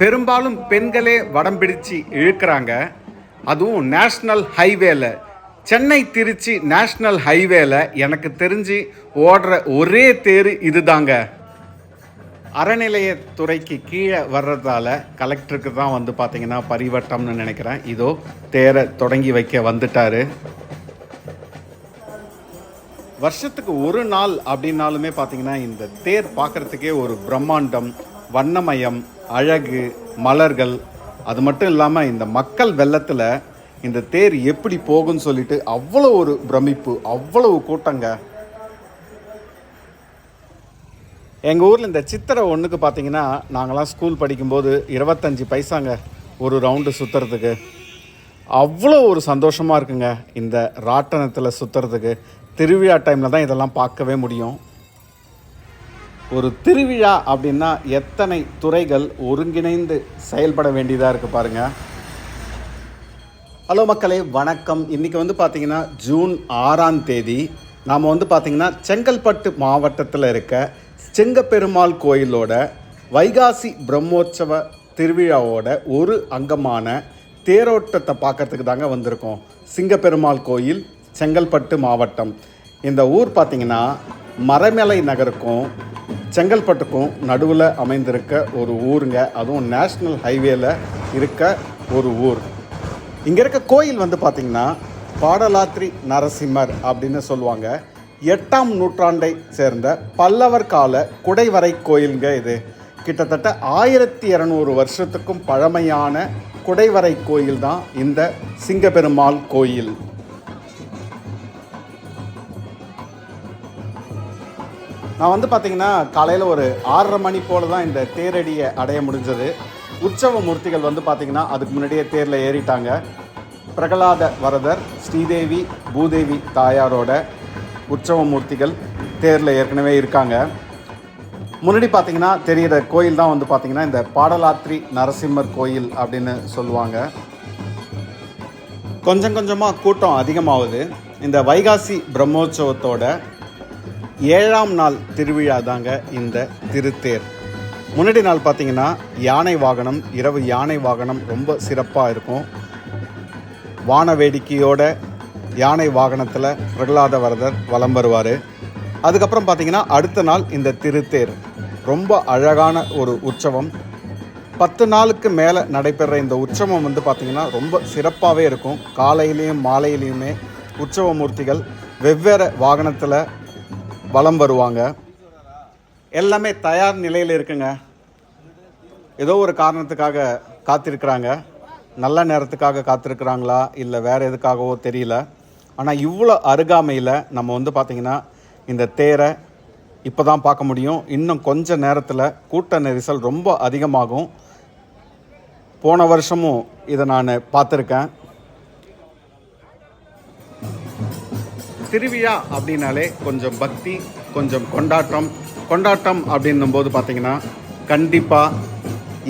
பெரும்பாலும் பெண்களே வடம் பிடிச்சு இழுக்கிறாங்க. அதுவும் நேஷ்னல் ஹைவேல. சென்னை திருச்சி நேஷ்னல் ஹைவேல எனக்கு தெரிஞ்சு ஓடுற ஒரே தேர் இதுதாங்க. அறநிலையத்துறைக்கு கீழே வர்றதால கலெக்டருக்கு தான் வந்து பார்த்தீங்கன்னா பரிவட்டம்னு நினைக்கிறேன். இதோ தேரை தொடங்கி வைக்க வந்துட்டாரு. வருஷத்துக்கு ஒரு நாள் அப்படின்னாலுமே பார்த்தீங்கன்னா இந்த தேர் பார்க்குறதுக்கே ஒரு பிரம்மாண்டம் வண்ணமயம் அழகு மலர்கள் அது மட்டும் இல்லாமல் இந்த மக்கள் வெள்ளத்தில் இந்த தேர் எப்படி போகும்னு சொல்லிட்டு அவ்வளோ ஒரு பிரமிப்பு அவ்வளவு கூட்டங்க. எங்கள் ஊரில் இந்த சித்திரை ஒன்றுக்கு பார்த்தீங்கன்னா நாங்களாம் ஸ்கூல் படிக்கும்போது இருபத்தஞ்சி பைசாங்க ஒரு ரவுண்டு சுற்றுறதுக்கு அவ்வளோ ஒரு சந்தோஷமாக இருக்குங்க இந்த ராட்டனத்தில் சுற்றுறதுக்கு திருவிழா டைமில் தான் இதெல்லாம் பார்க்கவே முடியும். ஒரு திருவிழா அப்படின்னா எத்தனை துறைகள் ஒருங்கிணைந்து செயல்பட வேண்டியதாக இருக்குது பாருங்கள் ஹலோ மக்களே வணக்கம். இன்றைக்கி வந்து பார்த்திங்கன்னா ஜூன் ஆறாம் தேதி. நாம் வந்து பார்த்திங்கன்னா செங்கல்பட்டு மாவட்டத்தில் இருக்க செங்கப்பெருமாள் கோயிலோட வைகாசி பிரம்மோற்சவ திருவிழாவோட ஒரு அங்கமான தேரோட்டத்தை பார்க்கறதுக்கு தாங்க வந்திருக்கோம். சிங்கப்பெருமாள் கோயில் செங்கல்பட்டு மாவட்டம். இந்த ஊர் பார்த்திங்கன்னா மரமலை நகருக்கும் செங்கல்பட்டுக்கும் நடுவில் அமைந்திருக்க ஒரு ஊருங்க. அதுவும் நேஷ்னல் ஹைவேல இருக்க ஒரு ஊர். இங்கே இருக்க கோயில் வந்து பார்த்திங்கன்னா பாடலாத்ரி நரசிம்மர் அப்படின்னு சொல்லுவாங்க. எட்டாம் நூற்றாண்டை சேர்ந்த பல்லவர் கால குடைவரை கோயிலுங்க இது. கிட்டத்தட்ட ஆயிரத்தி இரநூறு வருஷத்துக்கும் பழமையான குடைவரை கோயில் தான் இந்த சிங்கப்பெருமாள் கோயில். நான் வந்து பார்த்தீங்கன்னா காலையில் ஒரு ஆறரை மணி போல தான் இந்த தேரடியை அடைய முடிஞ்சது. உற்சவ மூர்த்திகள் வந்து பார்த்தீங்கன்னா அதுக்கு முன்னாடியே தேரில் ஏறிட்டாங்க. பிரகலாத வரதர் ஸ்ரீதேவி பூதேவி தாயாரோட உற்சவ மூர்த்திகள் தேரில் ஏற்கனவே இருக்காங்க. முன்னாடி பார்த்தீங்கன்னா தெரிகிற கோயில் தான் வந்து பார்த்தீங்கன்னா இந்த பாடலாத்திரி நரசிம்மர் கோயில் அப்படின்னு சொல்லுவாங்க. கொஞ்சம் கொஞ்சமாக கூட்டம் அதிகமாகுது. இந்த வைகாசி பிரம்மோற்சவத்தோட ஏழாம் நாள் திருவிழா தாங்க இந்த திருத்தேர். முன்னாடி நாள் பார்த்தீங்கன்னா யானை வாகனம் இரவு யானை வாகனம் ரொம்ப சிறப்பாக இருக்கும். வான வேடிக்கையோட யானை வாகனத்தில் பிரகலாத வரதர் வலம் வருவார். அதுக்கப்புறம் பார்த்தீங்கன்னா அடுத்த நாள் இந்த திருத்தேர். ரொம்ப அழகான ஒரு உற்சவம். பத்து நாளுக்கு மேலே நடைபெற இந்த உற்சவம் வந்து பார்த்திங்கன்னா ரொம்ப சிறப்பாகவே இருக்கும். காலையிலையும் மாலையிலையுமே உற்சவ மூர்த்திகள் வெவ்வேறு வாகனத்தில் வலம் வருவாங்க. எல்லாமே தயார் நிலையில் இருக்குங்க. ஏதோ ஒரு காரணத்துக்காக காத்திருக்கிறாங்க. நல்ல நேரத்துக்காக காத்திருக்கிறாங்களா? இல்லை வேறு எதுக்காகவோ தெரியல. ஆனால் இவ்வளோ அருகாமையில் நம்ம வந்து பார்த்திங்கன்னா இந்த தேரை இப்போ தான் பார்க்க முடியும். இன்னும் கொஞ்ச நேரத்தில் கூட்ட நெரிசல் ரொம்ப அதிகமாகும். போன வருஷமும் இதை நான் பார்த்துருக்கேன். திருவிழா அப்படின்னாலே கொஞ்சம் பக்தி கொஞ்சம் கொண்டாட்டம். கொண்டாட்டம் அப்படின்னும் போது பார்த்திங்கன்னா கண்டிப்பாக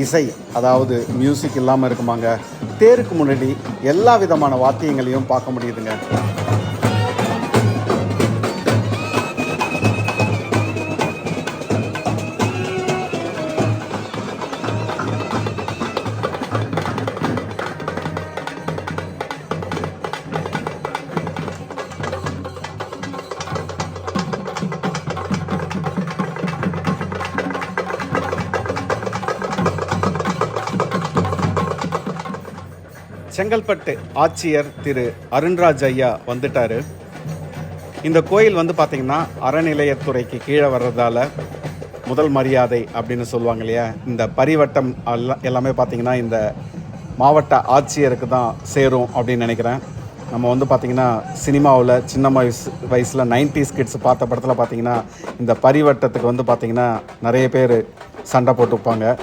இசை அதாவது மியூசிக் இல்லாமல் இருக்குமாங்க. தேருக்கு முன்னாடி எல்லா விதமான வாத்தியங்களையும் பார்க்க முடியுதுங்க. செங்கல்பட்டு ஆட்சியர் திரு அருண்ராஜ் ஐயா வந்துட்டாரு. இந்த கோயில் வந்து பார்த்திங்கன்னா அறநிலையத்துறைக்கு கீழே வர்றதால முதல் மரியாதை அப்படின்னு சொல்லுவாங்க இல்லையா? இந்த பரிவட்டம் எல்லாம் எல்லாமே பார்த்திங்கன்னா இந்த மாவட்ட ஆட்சியருக்கு தான் சேரும் அப்படின்னு நினைக்கிறேன். நம்ம வந்து பார்த்திங்கன்னா சினிமாவில் சின்ன வயசு வயசில் நைன்டிஸ் கிட்ஸ் பார்த்த படத்தில் பார்த்திங்கன்னா இந்த பரிவட்டத்துக்கு வந்து பார்த்திங்கன்னா நிறைய பேர் சண்டை போட்டுப்பாங்க.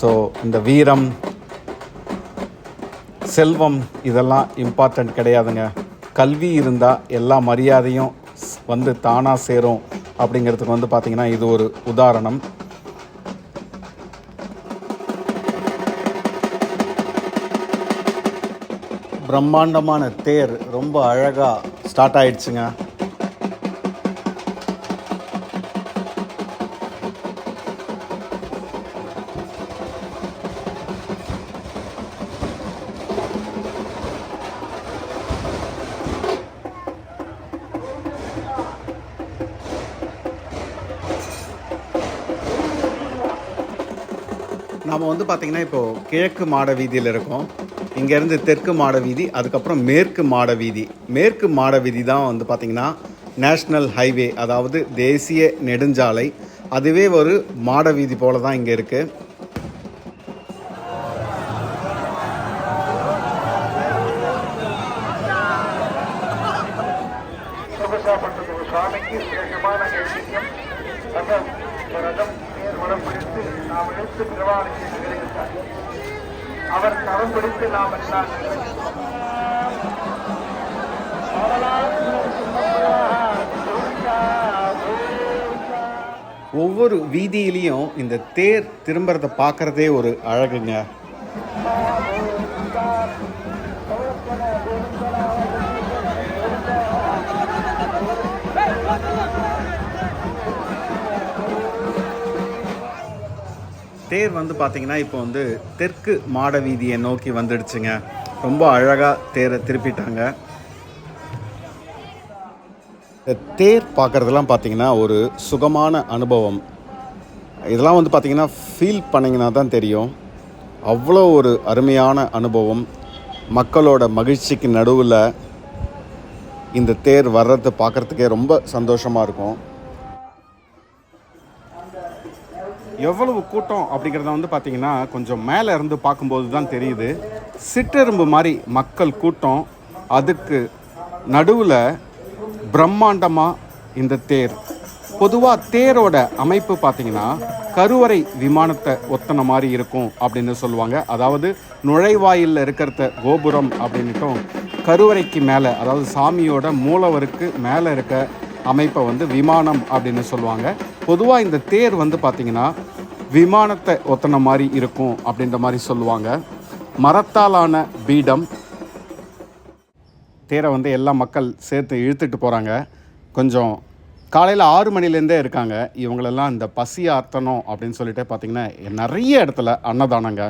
ஸோ இந்த வீரம் செல்வம் இதெல்லாம் இம்பார்ட்டண்ட் கிடையாதுங்க. கல்வி இருந்தால் எல்லா மரியாதையும் வந்து தானாக சேரும் அப்படிங்கிறதுக்கு வந்து பார்த்திங்கன்னா இது ஒரு உதாரணம். பிரம்மாண்டமான தேர் ரொம்ப அழகாக ஸ்டார்ட் ஆயிடுச்சுங்க. நம்ம வந்து பார்த்திங்கன்னா இப்போது கிழக்கு மாட வீதியில் இருக்கோம். இங்கேருந்து தெற்கு மாட வீதி அதுக்கப்புறம் மேற்கு மாட வீதி. மேற்கு மாட வீதி தான் வந்து பார்த்திங்கன்னா நேஷ்னல் ஹைவே அதாவது தேசிய நெடுஞ்சாலை. அதுவே ஒரு மாட வீதி போல தான் இங்கே இருக்குது சுவாமிக்கு ரதம் ரதம் பிடித்து நாம் இழுத்து பிரவாணம் செய்து அவர் தரம் பிடித்து நாம் எல்லாம் ஒவ்வொரு வீதியிலையும் இந்த தேர் திரும்புறதை பார்க்குறதே ஒரு அழகுங்க. தேர் வந்து பார்த்தீங்கன்னா இப்போ வந்து தெற்கு மாட வீதியை நோக்கி வந்துடுச்சுங்க. ரொம்ப அழகாக தேரை திருப்பிட்டாங்க. தேர் பார்க்குறதெல்லாம் பார்த்தீங்கன்னா ஒரு சுகமான அனுபவம். இதெல்லாம் வந்து பார்த்தீங்கன்னா ஃபீல் பண்ணிங்கன்னா தான் தெரியும். அவ்வளோ ஒரு அருமையான அனுபவம். மக்களோட மகிழ்ச்சிக்கு நடுவில் இந்த தேர் வர்றதை பார்க்குறதுக்கே ரொம்ப சந்தோஷமாக இருக்கும். எவ்வளவு கூட்டம் அப்படிங்கிறத வந்து பார்த்தீங்கன்னா கொஞ்சம் மேலே இருந்து பார்க்கும்போது தான் தெரியுது. சிற்றெரும்பு மாதிரி மக்கள் கூட்டம். அதுக்கு நடுவில் பிரம்மாண்டமாக இந்த தேர். பொதுவாக தேரோட அமைப்பு பார்த்தீங்கன்னா கருவறை விமானத்தை ஒத்தன மாதிரி இருக்கும் அப்படின்னு சொல்லுவாங்க. அதாவது நுழைவாயிலில் இருக்கிறத கோபுரம் அப்படின்ட்டும் கருவறைக்கு மேலே அதாவது சாமியோட மூலவருக்கு மேலே இருக்க அமைப்பை வந்து விமானம் அப்படின்னு சொல்லுவாங்க. பொதுவாக இந்த தேர் வந்து பார்த்திங்கன்னா விமானத்தை ஒத்தன மாதிரி இருக்கும் அப்படின்ற மாதிரி சொல்லுவாங்க. மரத்தாலான பீடம். தேரை வந்து எல்லா மக்கள் சேர்த்து இழுத்துட்டு போகிறாங்க கொஞ்சம் காலையில் ஆறு மணிலேருந்தே இருக்காங்க. இவங்களெல்லாம் இந்த பசி ஆர்த்தனம் அப்படின்னு சொல்லிட்டு பார்த்திங்கன்னா நிறைய இடத்துல அன்னதானங்க.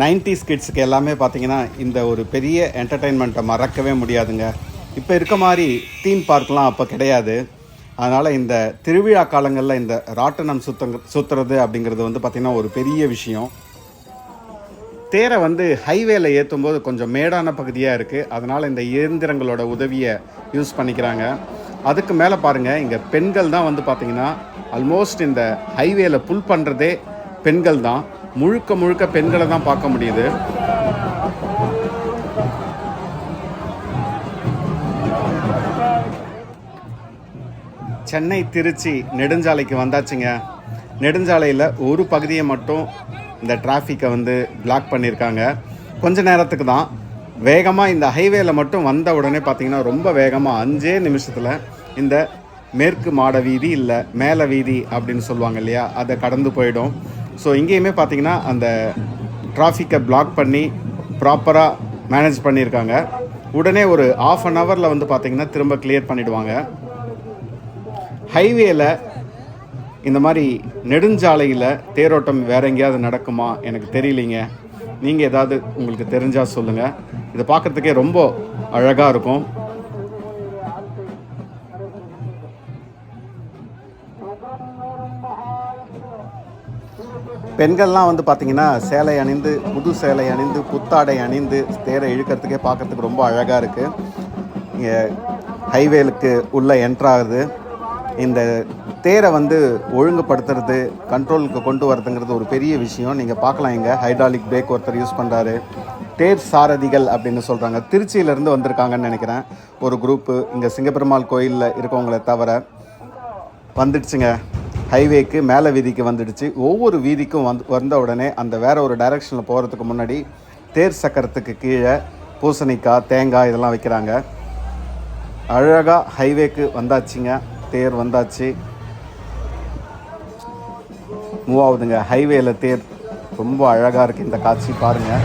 நைன்டிஸ் கிட்ஸுக்கு எல்லாமே பார்த்தீங்கன்னா இந்த ஒரு பெரிய என்டர்டெயின்மெண்ட்டை மறக்கவே முடியாதுங்க. இப்போ இருக்க மாதிரி தீம் பார்க்லாம் அப்போ கிடையாது. அதனால் இந்த திருவிழா காலங்களில் இந்த ராட்டனம் சுத்தங்க சுற்றுறது அப்படிங்கிறது வந்து பார்த்திங்கன்னா ஒரு பெரிய விஷயம். தேரை வந்து ஹைவேல ஏற்றும் போது கொஞ்சம் மேடான பகுதியாக இருக்குது அதனால் இந்த இயந்திரங்களோட உதவியை யூஸ் பண்ணிக்கிறாங்க. அதுக்கு மேலே பாருங்கள் இங்கே பெண்கள் தான் வந்து பார்த்திங்கன்னா ஆல்மோஸ்ட் இந்த ஹைவேல புல் பண்ணுறதே பெண்கள் தான். முழுக்க முழுக்க பெண்களை தான் பார்க்க முடியுது. சென்னை திருச்சி நெடுஞ்சாலைக்கு வந்தாச்சுங்க. நெடுஞ்சாலையில் ஒரு பகுதியை மட்டும் இந்த டிராஃபிக்கை வந்து பிளாக் பண்ணியிருக்காங்க. கொஞ்ச நேரத்துக்கு தான். வேகமாக இந்த ஹைவேல மட்டும் வந்த உடனே பார்த்தீங்கன்னா ரொம்ப வேகமாக அஞ்சே நிமிஷத்தில் இந்த மேற்கு மாட வீதி இல்லை மேலே வீதி அப்படின்னு சொல்லுவாங்க இல்லையா? அதை கடந்து போயிடும். ஸோ இங்கேயுமே பார்த்தீங்கன்னா அந்த டிராஃபிக்கை பிளாக் பண்ணி ப்ராப்பராக மேனேஜ் பண்ணியிருக்காங்க. உடனே ஒரு ஆஃப் அன் ஹவரில் வந்து பார்த்தீங்கன்னா திரும்ப கிளியர் பண்ணிவிடுவாங்க ஹைவேயில் இந்த மாதிரி நெடுஞ்சாலையில் தேரோட்டம் வேற எங்கேயாவது நடக்குமா? எனக்கு தெரியலிங்க. நீங்கள் ஏதாவது உங்களுக்கு தெரிஞ்சால் சொல்லுங்கள் இதை பார்க்குறதுக்கே ரொம்ப அழகாக இருக்கும். பெண்கள்லாம் வந்து பார்த்தீங்கன்னா சேலை அணிந்து புது சேலை அணிந்து புத்தாடை அணிந்து தேரை இழுக்கிறதுக்கே பார்க்கறதுக்கு ரொம்ப அழகாக இருக்குது இங்கே ஹைவேலுக்கு உள்ளே என்ட்ராகுது இந்த தேரை வந்து ஒழுங்குபடுத்துறது கண்ட்ரோலுக்கு கொண்டு வரதுங்கிறது ஒரு பெரிய விஷயம். நீங்கள் பார்க்கலாம் இங்கே ஹைட்ராலிக் பிரேக் ஒருத்தர் யூஸ் பண்ணுறாரு தேர் சாரதிகள் அப்படின்னு சொல்கிறாங்க திருச்சியிலேருந்து வந்திருக்காங்கன்னு நினைக்கிறேன். ஒரு குரூப்பு இங்கே சிங்கப்பெருமாள் கோயிலில் இருக்கவங்களை தவிர. வந்துடுச்சுங்க. ஹைவேக்கு மேலே வீதிக்கு வந்துடுச்சு. ஒவ்வொரு வீதிக்கும் வந்து வந்த உடனே அந்த வேற ஒரு டைரெக்ஷனில் போகிறதுக்கு முன்னாடி தேர் சக்கரத்துக்கு கீழே பூசணிக்காய் தேங்காய் இதெல்லாம் வைக்கிறாங்க. அழகாக ஹைவேக்கு வந்தாச்சுங்க. தேர் வந்தாச்சு. மூவ் ஆகுதுங்க ஹைவேல தேர் ரொம்ப அழகாக இருக்குது இந்த காட்சி பாருங்கள்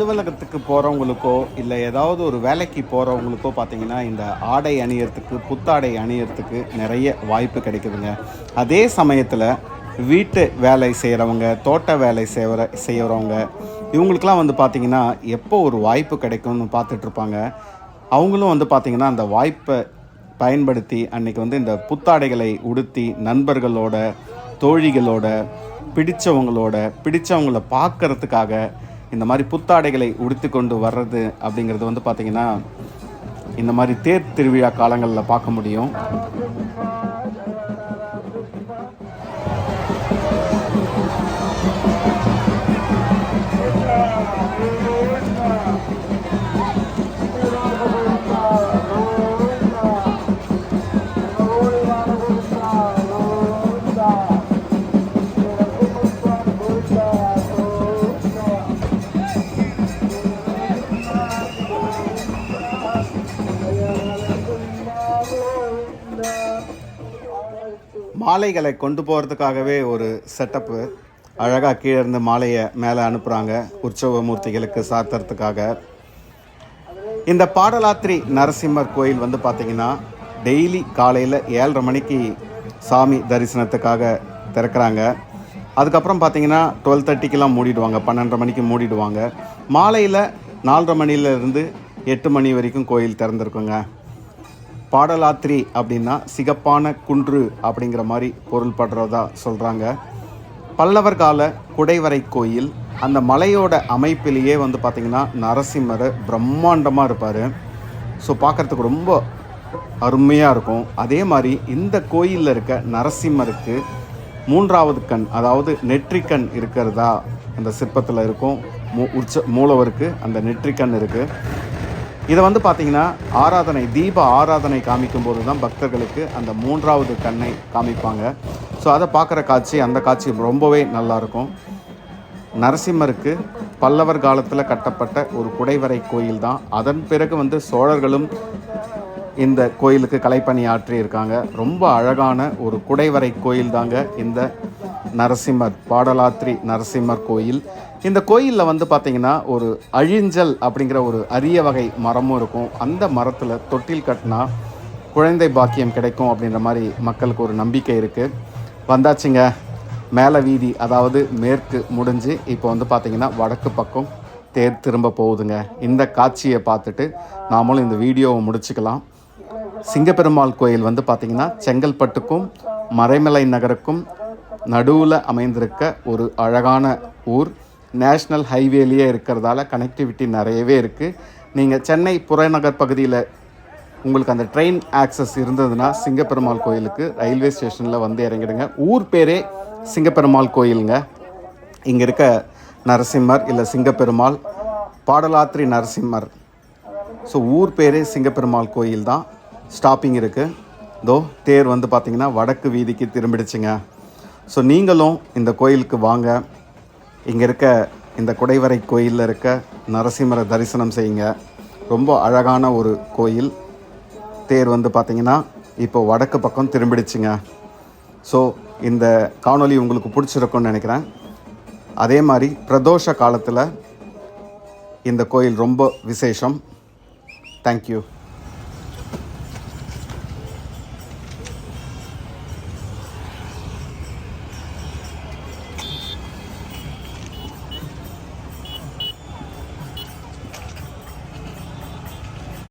அலுவலகத்துக்கு போகிறவங்களுக்கோ இல்லை ஏதாவது ஒரு வேலைக்கு போகிறவங்களுக்கோ பார்த்தீங்கன்னா இந்த ஆடை அணியறதுக்கு புத்தாடை அணியறதுக்கு நிறைய வாய்ப்பு கிடைக்குதுங்க. அதே சமயத்தில் வீட்டு வேலை செய்கிறவங்க தோட்ட வேலை செய்கிற செய்கிறவங்க இவங்களுக்கெலாம் வந்து பார்த்திங்கன்னா எப்போ ஒரு வாய்ப்பு கிடைக்கும்னு பார்த்துட்ருப்பாங்க அவங்களும் வந்து பார்த்திங்கன்னா அந்த வாய்ப்பை பயன்படுத்தி அன்றைக்கி வந்து இந்த புத்தாடைகளை உடுத்தி நண்பர்களோட தோழிகளோட பிடித்தவங்களோட பிடித்தவங்கள பார்க்கறதுக்காக இந்த மாதிரி புத்தாடைகளை உடுத்தி கொண்டு வர்றது அப்படிங்கிறது வந்து பார்த்திங்கன்னா இந்த மாதிரி தேர் திருவிழா காலங்களில் பார்க்க முடியும். மாலைகளை கொண்டு போகிறதுக்காகவே ஒரு செட்டப்பு அழகாக கீழே இருந்து மாலையை மேலே அனுப்புகிறாங்க உற்சவ மூர்த்திகளுக்கு சாத்துறதுக்காக இந்த பாடலாத்திரி நரசிம்மர் கோயில் வந்து பார்த்திங்கன்னா டெய்லி காலையில் ஏழரை மணிக்கு சாமி தரிசனத்துக்காக திறக்கிறாங்க. அதுக்கப்புறம் பார்த்தீங்கன்னா டுவெல் தேர்ட்டிக்கெலாம் மூடிடுவாங்க பன்னெண்டரை மணிக்கு மூடிடுவாங்க. மாலையில் நாலரை மணிலேருந்து எட்டு மணி வரைக்கும் கோயில் திறந்துருக்குங்க. பாடலாத்திரி அப்படின்னா சிகப்பான குன்று அப்படிங்கிற மாதிரி பொருள் படுறதா சொல்கிறாங்க பல்லவர் கால குடைவரை கோயில் அந்த மலையோட அமைப்பிலேயே வந்து பார்த்திங்கன்னா நரசிம்மர் பிரம்மாண்டமாக இருப்பார். ஸோ பார்க்குறதுக்கு ரொம்ப அருமையாக இருக்கும். அதே மாதிரி இந்த கோயிலில் இருக்க நரசிம்மருக்கு மூன்றாவது கண் அதாவது நெற்றிக்கண் இருக்கிறதா? அந்த சிற்பத்தில் இருக்கும். மூ உச்ச மூலவருக்கு அந்த நெற்றிக்கண் இருக்குது இதை வந்து பார்த்தீங்கன்னா ஆராதனை தீப ஆராதனை காமிக்கும் போது தான் பக்தர்களுக்கு அந்த மூன்றாவது கண்ணை காமிப்பாங்க. ஸோ அதை பார்க்குற காட்சி அந்த காட்சி ரொம்பவே நல்லாயிருக்கும். நரசிம்மருக்கு பல்லவர் காலத்தில் கட்டப்பட்ட ஒரு குடைவரை கோயில் தான் அதன் பிறகு வந்து சோழர்களும் இந்த கோயிலுக்கு கலைப்பணி ஆற்றியிருக்காங்க. ரொம்ப அழகான ஒரு குடைவரை கோயில் தாங்க இந்த நரசிம்மர் பாடலாத்திரி நரசிம்மர் கோயில். இந்த கோயிலில் வந்து பார்த்திங்கன்னா ஒரு அழிஞ்சல் அப்படிங்கிற ஒரு அரிய வகை மரமும் இருக்கும். அந்த மரத்தில் தொட்டில் கட்டினா குழந்தை பாக்கியம் கிடைக்கும் அப்படின்ற மாதிரி மக்களுக்கு ஒரு நம்பிக்கை இருக்குது வந்தாச்சுங்க. மேலே வீதி அதாவது மேற்கு முடிஞ்சு இப்போ வந்து பார்த்திங்கன்னா வடக்கு பக்கம் தேர் திரும்ப போகுதுங்க. இந்த காட்சியை பார்த்துட்டு நாமளும் இந்த வீடியோவை முடிச்சுக்கலாம். சிங்கப்பெருமாள் கோயில் வந்து பார்த்திங்கன்னா செங்கல்பட்டுக்கும் மறைமலை நகருக்கும் நடுவில் அமைந்திருக்க ஒரு அழகான ஊர். நேஷ்னல் ஹைவேலியே இருக்கிறதால கனெக்டிவிட்டி நிறையவே இருக்குது நீங்கள் சென்னை புறநகர் பகுதியில் உங்களுக்கு அந்த ட்ரெயின் ஆக்சஸ் இருந்ததுன்னா சிங்கப்பெருமாள் கோயிலுக்கு ரயில்வே ஸ்டேஷனில் வந்து இறங்கிடுங்க. ஊர் பேரே சிங்கப்பெருமாள் கோயிலுங்க. இங்கே இருக்க நரசிம்மர் இல்லை சிங்கப்பெருமாள் பாடலாத்திரி நரசிம்மர். ஸோ ஊர் பேரே சிங்கப்பெருமாள் கோயில் தான் ஸ்டாப்பிங் இருக்குது தோ தேர் வந்து பார்த்திங்கன்னா வடக்கு வீதிக்கு திரும்பிடுச்சுங்க. ஸோ நீங்களும் இந்த கோயிலுக்கு வாங்க. இங்கே இருக்க இந்த குடைவரை கோயிலில் இருக்க நரசிம்மரை தரிசனம் செய்யுங்க. ரொம்ப அழகான ஒரு கோயில். தேர் வந்து பார்த்திங்கன்னா இப்போ வடக்கு பக்கம் திரும்பிடுச்சுங்க. ஸோ இந்த காணொளி உங்களுக்கு பிடிச்சிருக்கும்னு நினைக்கிறேன். அதே மாதிரி பிரதோஷ காலத்தில் இந்த கோயில் ரொம்ப விசேஷம். தேங்க்யூ